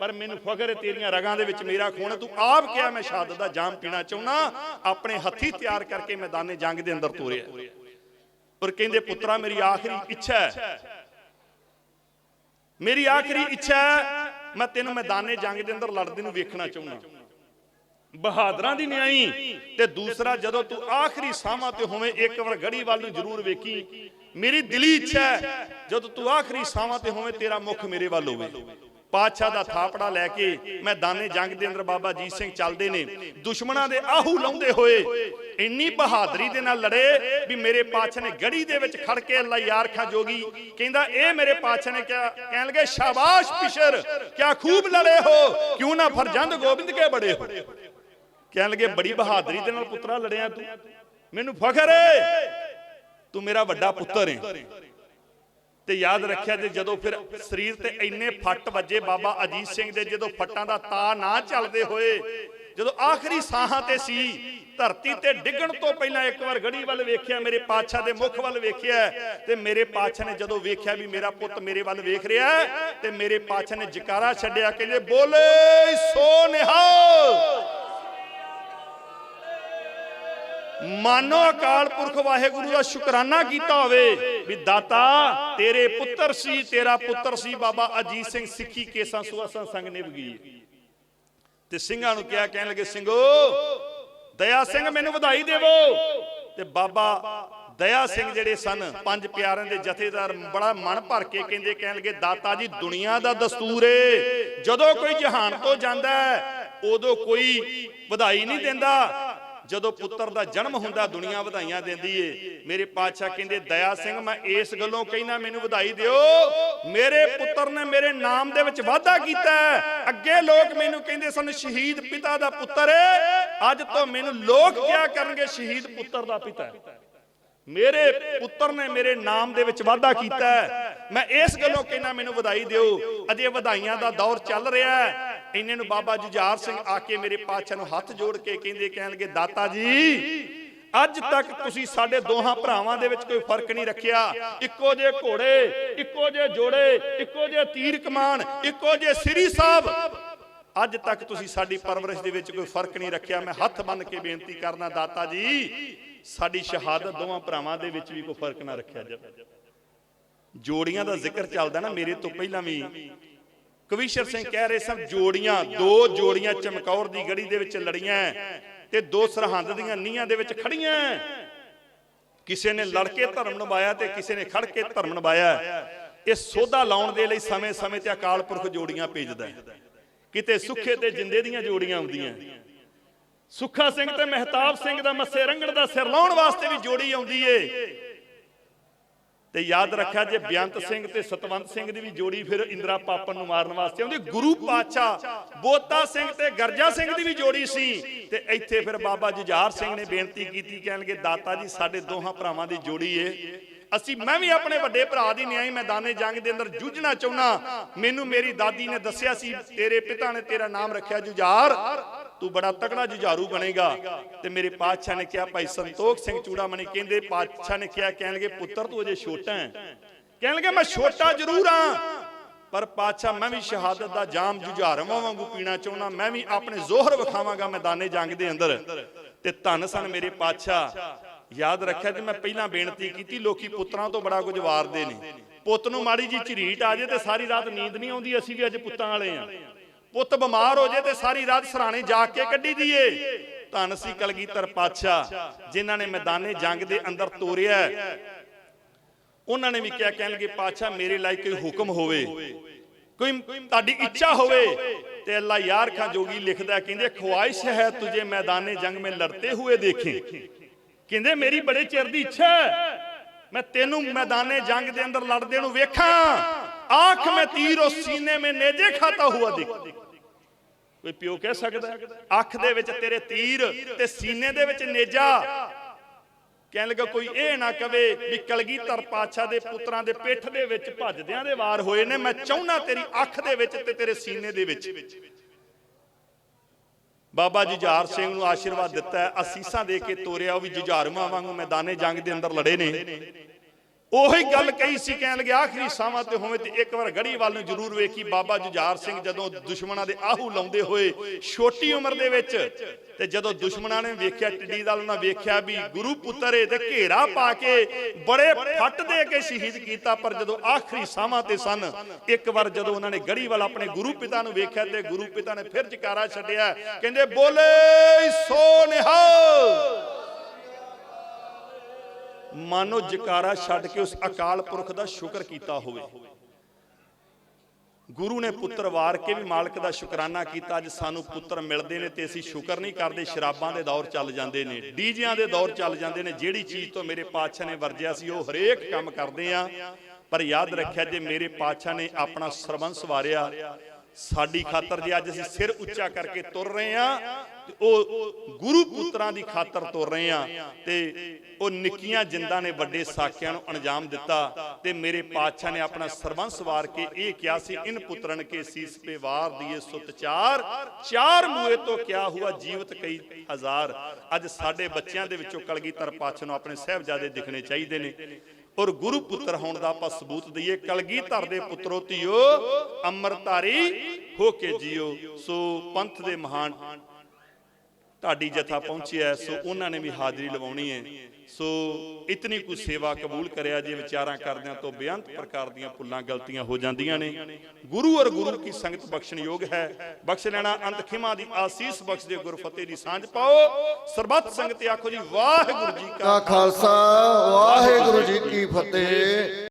ਪਰ ਮੈਨੂੰ ਫਖਰ ਹੈ, ਤੇਰੀਆਂ ਰਗਾਂ ਦੇ ਵਿੱਚ ਮੇਰਾ ਖੂਨ ਹੈ। ਤੂੰ ਆਪ ਕਿਹਾ ਮੈਂ ਸ਼ਹਾਦਤ ਦਾ ਜਾਮ ਪੀਣਾ ਚਾਹੁੰਦਾ ਆਪਣੇ ਹੱਥੀ ਤਿਆਰ ਕਰਕੇ ਮੈਦਾਨੇ ਜੰਗ ਦੇ ਅੰਦਰ ਤੋਰਿਆ। ਪਰ ਕਹਿੰਦੇ, ਪੁੱਤਰਾ, ਮੇਰੀ ਆਖਰੀ ਇੱਛਾ ਹੈ। ਮੇਰੀ ਆਖਰੀ ਇੱਛਾ ਹੈ, ਮੈਂ ਤੈਨੂੰ ਮੈਦਾਨੇ ਜੰਗ ਦੇ ਅੰਦਰ ਲੜਦੇ ਨੂੰ ਵੇਖਣਾ ਚਾਹੁੰਦਾ ਬਹਾਦਰਾਂ ਦੀ ਨਿਆਈ। ਤੇ ਦੂਸਰਾ, ਜਦੋਂ ਤੂੰ ਆਖਰੀ ਸਾਹਾਂ ਤੇ ਹੋਵੇਂ, ਇੱਕ ਵਾਰ ਗੜੀ ਵੱਲ ਨੂੰ ਜ਼ਰੂਰ ਵੇਖੀ, ਮੇਰੀ ਦਿਲੀ ਇੱਛਾ ਹੈ, ਜਦੋਂ ਤੂੰ ਆਖਰੀ ਸਾਹਾਂ ਤੇ ਹੋਵੇਂ, ਤੇਰਾ ਮੁਖ ਮੇਰੇ ਵੱਲ ਹੋਵੇ। ਪਾਤਸ਼ਾਹ ਦਾ ਥਾਪੜਾ ਲੈ ਕੇ ਮੈਦਾਨੇ ਜੰਗ ਦੇ ਅੰਦਰ ਬਾਬਾ ਜੀਤ ਸਿੰਘ ਚੱਲਦੇ ਨੇ। ਦੁਸ਼ਮਣਾਂ ਦੇ ਆਹੂ ਲਾਉਂਦੇ ਹੋਏ ਇੰਨੀ ਬਹਾਦਰੀ ਦੇ ਨਾਲ ਲੜੇ ਵੀ ਮੇਰੇ ਪਾਤਸ਼ਾਹ ਨੇ ਗੜੀ ਦੇ ਵਿੱਚ ਖੜ ਕੇ ਅੱਲਾ ਯਾਰ ਖਾਂ ਜੋਗੀ ਕਹਿੰਦਾ, ਇਹ ਮੇਰੇ ਪਾਤਸ਼ਾਹ ਨੇ ਕਿਹਾ, ਕਹਿਣ ਲੱਗੇ, ਸ਼ਾਬਾਸ਼ ਪਿਸ਼ਰ, ਕਿਆ ਖੂਬ ਲੜੇ ਹੋ, ਕਿਉਂ ਨਾ ਫਰਜੰਦ ਗੋਬਿੰਦ ਕੇ ਬੜੇ ਹੋ? ਕਹਿਣ ਲੱਗੇ ਬੜੀ ਬਹਾਦਰੀ ਦੇ ਨਾਲ ਪੁੱਤਰਾ ਲੜਿਆ ਤੂੰ। ਮੈਨੂੰ ਫਖਰ ਏ। ਤੂੰ ਮੇਰਾ ਵੱਡਾ ਪੁੱਤਰ ਹੈ ਤੇ ਯਾਦ ਰੱਖਿਆ ਜੇ ਜਦੋਂ ਫਿਰ ਸਰੀਰ ਤੇ ਇੰਨੇ ਫੱਟ ਵੱਜੇ ਬਾਬਾ ਅਜੀਤ ਸਿੰਘ ਦੇ ਜਦੋਂ ਫੱਟਾਂ ਦਾ ਤਾ ਨਾ ਚੱਲਦੇ ਹੋਏ ਜਦੋਂ ਆਖਰੀ ਸਾਹਾਂ ਤੇ ਸੀ ਧਰਤੀ ਤੇ ਡਿੱਗਣ ਤੋਂ ਪਹਿਲਾਂ ਇੱਕ ਵਾਰ ਗੜੀ ਵੱਲ ਵੇਖਿਆ ਮੇਰੇ ਪਾਤਸ਼ਾਹ ਦੇ ਮੁਖ ਵੱਲ ਵੇਖਿਆ ਤੇ ਮੇਰੇ ਪਾਤਸ਼ਾਹ ਨੇ ਜਦੋਂ ਵੇਖਿਆ ਵੀ ਮੇਰਾ ਪੁੱਤ ਮੇਰੇ ਵੱਲ ਵੇਖ ਰਿਹਾ ਹੈ, ਤੇ ਮੇਰੇ ਪਾਤਸ਼ਾਹ ਨੇ ਜਕਾਰਾ ਛੱਡਿਆ ਕਹਿੰਦੇ ਬੋਲੇ। ਸੋ ਨਿਹਾਲ ਮਾਨੋ ਅਕਾਲ ਪੁਰਖ ਵਾਹਿਗੁਰੂ ਦਾ ਸ਼ੁਕਰਾਨਾ ਕੀਤਾ ਹੋਵੇ ਵੀ ਦਾਤਾ ਤੇਰੇ ਪੁੱਤਰ ਸੀ, ਤੇਰਾ ਪੁੱਤਰ ਸੀ, ਬਾਬਾ ਅਜੀਤ ਸਿੰਘ ਸਿੱਖੀ ਕੇਸਾਂ ਸੁਆਸਾਂ ਸੰਗ ਨਿਭ ਗਈ। ਤੇ ਸਿੰਘਾਂ ਨੂੰ ਕਿਹਾ, ਕਹਿਣ ਲੱਗੇ, ਸਿੰਘੋ, ਦਇਆ ਸਿੰਘ ਮੈਨੂੰ ਵਧਾਈ ਦੇਵੋ। ਤੇ ਬਾਬਾ ਦਇਆ ਸਿੰਘ ਜਿਹੜੇ ਸਨ, ਪੰਜ ਪਿਆਰਿਆਂ ਦੇ ਜਥੇਦਾਰ ਬੜਾ ਮਨ ਭਰ ਕੇ ਕਹਿੰਦੇ, ਕਹਿਣ ਲੱਗੇ, ਦਾਤਾ ਜੀ, ਦੁਨੀਆ ਦਾ ਦਸਤੂਰ ਏ। ਜਦੋਂ ਕੋਈ ਜਹਾਨ ਤੋਂ ਜਾਂਦਾ ਹੈ, ਉਦੋਂ ਕੋਈ ਵਧਾਈ ਨਹੀਂ ਦਿੰਦਾ। ਜਦੋਂ ਪੁੱਤਰ ਦਾ ਜਨਮ ਹੁੰਦਾ ਦੁਨੀਆ ਵਧਾਈਆਂ ਦਿੰਦੀ ਏ। ਮੇਰੇ ਪਾਤਸ਼ਾਹ ਕਹਿੰਦੇ, ਦਇਆ ਸਿੰਘ, ਮੈਂ ਇਸ ਗੱਲੋਂ ਕਹਿਣਾ ਮੈਨੂੰ ਵਧਾਈ ਦਿਓ। ਮੇਰੇ ਪੁੱਤਰ ਨੇ ਮੇਰੇ ਨਾਮ ਦੇ ਵਿੱਚ ਵਾਅਦਾ ਕੀਤਾ ਅੱਗੇ ਲੋਕ ਮੈਨੂੰ ਕਹਿੰਦੇ ਸਨ, ਸ਼ਹੀਦ ਪਿਤਾ ਦਾ ਪੁੱਤਰ ਅੱਜ ਤੋਂ ਮੈਨੂੰ ਲੋਕ ਕਿਆ ਕਰਨਗੇ? ਸ਼ਹੀਦ ਪੁੱਤਰ ਦਾ ਪਿਤਾ ਮੇਰੇ ਪੁੱਤਰ ਨੇ ਮੇਰੇ ਨਾਮ ਦੇ ਵਿੱਚ ਵਾਅਦਾ ਕੀਤਾ ਮੈਂ ਇਸ ਗੱਲੋਂ ਕਹਿਣਾ ਮੈਨੂੰ ਵਧਾਈ ਦਿਓ। ਅਜੇ ਵਧਾਈਆਂ ਦਾ ਦੌਰ ਚੱਲ ਰਿਹਾ ਹੈ। ਇੰਨੇ ਨੂੰ ਬਾਬਾ ਜੁਝਾਰ ਸਿੰਘ ਆ ਕੇ ਮੇਰੇ ਪਾਤਸ਼ਾਹ ਨੂੰ ਹੱਥ ਜੋੜ ਕੇ ਕਹਿੰਦੇ, ਕਹਿਣਗੇ, ਦਾਤਾ ਜੀ, ਅੱਜ ਤੱਕ ਤੁਸੀਂ ਸਾਡੇ ਦੋਹਾਂ ਭਰਾਵਾਂ ਦੇ ਵਿੱਚ ਕੋਈ ਫ਼ਰਕ ਨਹੀਂ ਰੱਖਿਆ। ਇੱਕੋ ਜਿਹੇ ਘੋੜੇ, ਇੱਕੋ ਜਿਹੇ ਜੋੜੇ, ਇੱਕੋ ਜਿਹੇ ਤੀਰ ਕਮਾਨ ਇੱਕੋ ਜਿਹੇ ਸ੍ਰੀ ਸਾਹਿਬ। ਅੱਜ ਤੱਕ ਤੁਸੀਂ ਸਾਡੀ ਪਰਵਰਿਸ਼ ਦੇ ਵਿੱਚ ਕੋਈ ਫ਼ਰਕ ਨਹੀਂ ਰੱਖਿਆ। ਮੈਂ ਹੱਥ ਬੰਨ ਕੇ ਬੇਨਤੀ ਕਰਨਾ, ਦਾਤਾ ਜੀ, ਸਾਡੀ ਸ਼ਹਾਦਤ ਦੋਵਾਂ ਭਰਾਵਾਂ ਦੇ ਵਿੱਚ ਵੀ ਕੋਈ ਫ਼ਰਕ ਨਾ ਰੱਖਿਆ ਜਾਵੇ। ਜੋੜੀਆਂ ਦਾ ਜ਼ਿਕਰ ਚੱਲਦਾ ਨਾ ਮੇਰੇ ਤੋਂ ਪਹਿਲਾਂ ਵੀ। ਕਵੀਸ਼ਰ ਸਿੰਘ ਕਹਿ ਰਹੇ ਸਨ, ਜੋੜੀਆਂ, ਦੋ ਜੋੜੀਆਂ ਚਮਕੌਰ ਦੀ ਗੜੀ ਦੇ ਵਿੱਚ ਲੜੀਆਂ ਤੇ ਦੋ ਸਰਹੰਦ ਦੀਆਂ ਨੀਹਾਂ ਦੇ ਵਿੱਚ ਖੜੀਆਂ ਕਿਸੇ ਨੇ ਲੜ ਕੇ ਧਰਮ ਨਿਭਾਇਆ ਤੇ ਕਿਸੇ ਨੇ ਖੜ ਕੇ ਧਰਮ ਨਿਭਾਇਆ ਇਹ ਸੋਧਾ ਲਾਉਣ ਦੇ ਲਈ ਸਮੇਂ-ਸਮੇਂ ਤੇ ਅਕਾਲ ਪੁਰਖ ਜੋੜੀਆਂ ਭੇਜਦਾ ਕਿਤੇ ਸੁੱਖੇ ਤੇ ਜਿੰਦੇ ਦੀਆਂ ਜੋੜੀਆਂ ਆਉਂਦੀਆਂ ਸੁੱਖਾ ਸਿੰਘ ਤੇ ਮਹਿਤਾਬ ਸਿੰਘ ਦਾ ਮੱਸੇ ਰੰਗੜ ਦਾ ਸਿਰ ਲਾਉਣ ਵਾਸਤੇ ਵੀ ਜੋੜੀ ਆਉਂਦੀ ਏ। ਤੇ ਯਾਦ ਰੱਖਿਆ ਜੇ ਬੇਅੰਤ ਸਿੰਘ ਤੇ ਸਤਵੰਤ ਸਿੰਘ ਦੀ ਵੀ ਜੋੜੀ ਫਿਰ ਇੰਦਰਾ ਪਾਪਨ ਨੂੰ ਮਾਰਨ ਵਾਸਤੇ ਆਉਂਦੀ। ਗੁਰੂ ਪਾਤਸ਼ਾਹ ਬੋਤਾ ਸਿੰਘ ਤੇ ਗਰਜਾ ਸਿੰਘ ਦੀ ਵੀ ਜੋੜੀ ਸੀ। ਤੇ ਇੱਥੇ ਫਿਰ ਬਾਬਾ ਜੁਝਾਰ ਸਿੰਘ ਨੇ ਬੇਨਤੀ ਕੀਤੀ, ਕਹਿਣਗੇ, ਦਾਤਾ ਜੀ, ਸਾਡੇ ਦੋਹਾਂ ਭਰਾਵਾਂ ਦੀ ਜੋੜੀ ਏ। ਅਸੀਂ, ਮੈਂ ਵੀ ਆਪਣੇ ਵੱਡੇ ਭਰਾ ਦੀ ਨਿਆਈ ਮੈਦਾਨੇ ਜੰਗ ਦੇ ਅੰਦਰ ਜੂਝਣਾ ਚਾਹੁੰਨਾ ਮੈਨੂੰ ਮੇਰੀ ਦਾਦੀ ਨੇ ਦੱਸਿਆ ਸੀ, ਤੇਰੇ ਪਿਤਾ ਨੇ ਤੇਰਾ ਨਾਮ ਰੱਖਿਆ ਜੁਝਾਰ। ਤੂੰ ਬੜਾ ਤਕੜਾ ਜੁਝਾਰੂ ਬਣੇਗਾ। ਤੇ ਮੇਰੇ ਪਾਤਸ਼ਾਹ ਨੇ ਕਿਹਾ, ਭਾਈ ਸੰਤੋਖ ਸਿੰਘ ਚੂੜਾ ਚੂੜਾਮਣੀ ਕਹਿੰਦੇ, ਪਾਤਸ਼ਾਹ ਨੇ ਕਿਹਾ, ਕਹਿਣਗੇ, ਪੁੱਤਰ ਤੂੰ ਅਜੇ ਛੋਟਾ ਹੈ। ਕਹਿਣਗੇ, ਮੈਂ ਛੋਟਾ ਜ਼ਰੂਰ ਹਾਂ। ਪਰ ਪਾਤਸ਼ਾਹ, ਮੈਂ ਵੀ ਸ਼ਹਾਦਤ ਦਾ ਜਾਮ ਜੁਝਾਰਵਾਂ ਵਾਂਗੂ ਪੀਣਾ ਚਾਹੁੰਦਾ, ਮੈਂ ਵੀ ਆਪਣੇ ਜ਼ੋਹਰ ਵਿਖਾਵਾਂਗਾ ਮੈਦਾਨੇ ਜੰਗ ਦੇ ਅੰਦਰ। ਤੇ ਧੰਨ ਸਨ ਮੇਰੇ ਪਾਤਸ਼ਾਹ। ਯਾਦ ਰੱਖਿਆ ਜੇ ਮੈਂ ਪਹਿਲਾਂ ਬੇਨਤੀ ਕੀਤੀ, ਲੋਕੀ ਪੁੱਤਰਾਂ ਤੋਂ ਬੜਾ ਕੁਝ ਵਾਰਦੇ ਨੇ। ਪੁੱਤ ਨੂੰ ਮਾੜੀ ਜੀ ਝਰੀਟ ਆ ਜੇ ਤੇ ਸਾਰੀ ਰਾਤ ਨੀਂਦ ਨਹੀਂ ਆਉਂਦੀ, ਅਸੀਂ ਵੀ ਅੱਜ ਪੁੱਤਾਂ ਵਾਲੇ ਆ ਪੁੱਤ ਬਿਮਾਰ ਹੋ ਜੇ ਤੇ ਸਾਰੀ ਰਾਤ ਸਰਾਣੇ ਜਾ ਕੇ ਕੱਢੀ ਦੀਏ। ਧੰਨ ਸੀ ਕਲਗੀਧਰ ਪਾਤਸ਼ਾਹ, ਜਿਨ੍ਹਾਂ ਨੇ ਮੈਦਾਨੇ ਜੰਗ ਦੇ ਅੰਦਰ ਤੋਰਿਆ ਉਹਨਾਂ ਨੇ ਵੀ ਕਿਹਾ ਕਹਿਣਗੇ, ਪਾਤਸ਼ਾਹ, ਮੇਰੇ ਲਈ ਕੋਈ ਹੁਕਮ ਹੋਵੇ, ਕੋਈ ਤੁਹਾਡੀ ਇੱਛਾ ਹੋਵੇ ਤੇ ਅੱਲਾ ਯਾਰ ਖਾਂ ਜੋਗੀ ਲਿਖਦਾ ਕਹਿੰਦੇ, ਖੁਆਇਸ਼ ਹੈ ਤੁਝੇ ਮੈਦਾਨੇ ਜੰਗ ਮੇਂ ਲੜਤੇ ਹੋਏ ਦੇਖੇ। ਕਹਿੰਦੇ, ਮੇਰੀ ਬੜੇ ਚਿਰ ਦੀ ਇੱਛਾ ਹੈ, ਮੈਂ ਤੈਨੂੰ ਮੈਦਾਨੇ ਜੰਗ ਦੇ ਅੰਦਰ ਲੜਦੇ ਨੂੰ ਵੇਖਾਂ। ਆਂਖ ਮੈਂ ਤੀਰ ਉਸ ਸੀਨੇ ਮੇ ਨੇਜੇ ਖਾਤਾ ਹੁਆ ਦੇਖ ਕੋਈ ਪਿਓ ਕਹਿ ਸਕਦਾ ਅੱਖ ਦੇ ਵਿੱਚ ਤੇਰੇ ਤੀਰ ਤੇ ਸੀਨੇ ਦੇ ਵਿੱਚ ਨੇਜਾ ਕਹਿਣ ਲੱਗਾ ਕੋਈ ਇਹ ਨਾ ਕਵੇ ਵੀ ਕਲਗੀਧਰ ਪਾਤਸ਼ਾਹ ਦੇ ਪੁੱਤਰਾਂ ਦੇ ਪਿੱਠ ਦੇ ਵਿੱਚ ਭੱਜਦਿਆਂ ਦੇ ਵਾਰ ਹੋਏ ਨੇ ਮੈਂ ਚਾਹੁੰਨਾ ਤੇਰੀ ਅੱਖ ਦੇ ਵਿੱਚ ਤੇ ਤੇਰੇ ਸੀਨੇ ਦੇ ਵਿੱਚ ਬਾਬਾ ਜੁਝਾਰ ਸਿੰਘ ਨੂੰ ਆਸ਼ੀਰਵਾਦ ਦਿੱਤਾ ਅਸੀਸਾਂ ਦੇ ਕੇ ਤੋਰਿਆ ਉਹ ਵੀ ਜੁਝਾਰੂਆਂ ਵਾਂਗੂ ਮੈਦਾਨੇ ਜੰਗ ਦੇ ਅੰਦਰ ਲੜੇ ਨੇ ਉਹੀ ਗੱਲ ਕਹੀ ਸੀ, ਕਹਿਣ ਲੱਗੇ ਆਖਰੀ ਸਾਵਾਂ ਤੇ ਹੋਵੇ ਤੇ ਇੱਕ ਵਾਰ ਗੜੀ ਨੂੰ ਜ਼ਰੂਰ ਵੇਖੀ ਬਾਬਾ ਜੁਝਾਰ ਸਿੰਘ ਜਦੋਂ ਦੁਸ਼ਮਣਾਂ ਦੇ ਆਹੂ ਲਾਉਂਦੇ ਹੋਏ ਛੋਟੀ ਉਮਰ ਦੇ ਵਿੱਚ ਤੇ ਜਦੋਂ ਦੁਸ਼ਮਣਾਂ ਨੇ ਵੇਖਿਆ, ਟਿੱਡੀ ਦਲ ਉਹਨਾਂ ਵੇਖਿਆ ਵੀ ਗੁਰੂ ਪੁੱਤਰ ਏ ਤੇ ਘੇਰਾ ਪਾ ਕੇ ਬੜੇ ਫੱਟ ਦੇ ਕੇ ਸ਼ਹੀਦ ਕੀਤਾ, ਪਰ ਜਦੋਂ ਆਖਰੀ ਸਾਵਾਂ ਤੇ ਸਨ, ਇੱਕ ਵਾਰ ਜਦੋਂ ਉਹਨਾਂ ਨੇ ਗੜੀ ਵੱਲ ਆਪਣੇ ਗੁਰੂ ਪਿਤਾ ਨੂੰ ਵੇਖਿਆ ਤੇ ਗੁਰੂ ਪਿਤਾ ਨੇ ਫਿਰ ਜਕਾਰਾ ਛੱਡਿਆ, ਕਹਿੰਦੇ ਬੋਲੇ ਸੋ ਨਿਹਾਲ ਮਾਨੋ ਜਕਾਰਾ ਛੱਡ ਕੇ ਉਸ ਅਕਾਲ ਪੁਰਖ ਦਾ ਸ਼ੁਕਰ ਕੀਤਾ ਹੋਵੇ। ਗੁਰੂ ਨੇ ਪੁੱਤਰ ਵਾਰ ਕੇ ਵੀ ਮਾਲਕ ਦਾ ਸ਼ੁਕਰਾਨਾ ਕੀਤਾ, ਅੱਜ ਸਾਨੂੰ ਪੁੱਤਰ ਮਿਲਦੇ ਨੇ ਤੇ ਅਸੀਂ ਸ਼ੁਕਰ ਨਹੀਂ ਕਰਦੇ, ਸ਼ਰਾਬਾਂ ਦੇ ਦੌਰ ਚੱਲ ਜਾਂਦੇ ਨੇ, ਡੀਜਿਆਂ ਦੇ ਦੌਰ ਚੱਲ ਜਾਂਦੇ ਨੇ, ਜਿਹੜੀ ਚੀਜ਼ ਤੋਂ ਮੇਰੇ ਪਾਤਸ਼ਾਹ ਨੇ ਵਰਜਿਆ ਸੀ, ਉਹ ਹਰੇਕ ਕੰਮ ਕਰਦੇ ਆ। ਪਰ ਯਾਦ ਰੱਖਿਆ, ਜੇ ਮੇਰੇ ਪਾਤਸ਼ਾਹ ਨੇ ਆਪਣਾ ਸਰਬੰਸ ਵਾਰਿਆ, ਸਾਡੀ ਖਾਤਰ ਜੇ ਅੱਜ ਅਸੀਂ ਸਿਰ ਉੱਚਾ ਕਰਕੇ ਤੁਰ ਰਹੇ ਆ ਉਹ ਗੁਰੂ ਪੁੱਤਰਾਂ ਦੀ ਖਾਤਰ ਤੁਰ ਰਹੇ ਆ ਤੇ ਉਹ ਨਿੱਕੀਆਂ ਜਿੰਦਾਂ ਨੇ ਵੱਡੇ ਸਾਕਿਆਂ ਨੂੰ ਅੰਜਾਮ ਦਿੱਤਾ ਤੇ ਮੇਰੇ ਪਾਤਸ਼ਾਹ ਨੇ ਆਪਣਾ ਸਰਬੰਸ ਵਾਰ ਕੇ ਇਹ ਕਿਹਾ ਸੀ, ਇਨ ਪੁੱਤਰਨ ਕੇ ਸੀਸ ਪੇ ਵਾਰ ਦੀਏ ਸੁਤ ਚਾਰ। ਚਾਰ ਮੂਏ ਤੋਂ ਕਿਆ ਹੁਆ ਜੀਵਤ ਕਈ ਹਜ਼ਾਰ। ਅੱਜ ਸਾਡੇ ਬੱਚਿਆਂ ਦੇ ਵਿੱਚੋਂ ਕਲਗੀਧਰ ਪਾਤਸ਼ਾਹ ਨੂੰ ਆਪਣੇ ਸਹਿਬਜ਼ਾਦੇ ਦਿਖਣੇ ਚਾਹੀਦੇ ਨੇ। ਔਰ ਗੁਰੂ ਪੁੱਤਰ ਹੋਣ ਦਾ ਆਪਾਂ ਸਬੂਤ ਦਈਏ, ਕਲਗੀਧਰ ਦੇ ਪੁੱਤਰੋ ਧੀਓ ਅੰਮ੍ਰਿਤਧਾਰੀ ਹੋ ਕੇ ਜੀਓ। ਸੋ ਪੰਥ ਦੇ ਮਹਾਨ ਢਾਡੀ ਜਥਾ ਪਹੁੰਚਿਆ ਸੋ ਉਹਨਾਂ ਨੇ ਵੀ ਹਾਜ਼ਰੀ ਲਵਾਉਣੀ ਹੈ। ਸੋ ਇਤਨੀ ਕੁ ਸੇਵਾ ਕਬੂਲ ਕਰਿਆ ਜੇ ਵਿਚਾਰਾਂ ਕਰਦਿਆਂ ਤੋਂ ਬੇਅੰਤ ਪ੍ਰਕਾਰ ਦੀਆਂ ਭੁੱਲਾਂ ਗਲਤੀਆਂ ਹੋ ਜਾਂਦੀਆਂ ਨੇ। ਗੁਰੂ ਔਰ ਗੁਰੂ ਕੀ ਸੰਗਤ ਬਖਸ਼ਣ ਯੋਗ ਹੈ। ਬਖਸ਼ ਲੈਣਾ ਅੰਤ ਖਿਮਾ ਦੀ ਆਸੀਸ ਬਖਸ਼ ਦੇ ਗੁਰਫਤਿਹ ਦੀ ਸਾਂਝ ਪਾਓ। ਸਰਬੱਤ ਸੰਗਤ ਆਖੋ ਜੀ ਵਾਹਿਗੁਰੂ ਜੀ ਕਾ ਖਾਲਸਾ ਵਾਹਿਗੁਰੂ ਜੀ ਕੀ ਫਤਿਹ।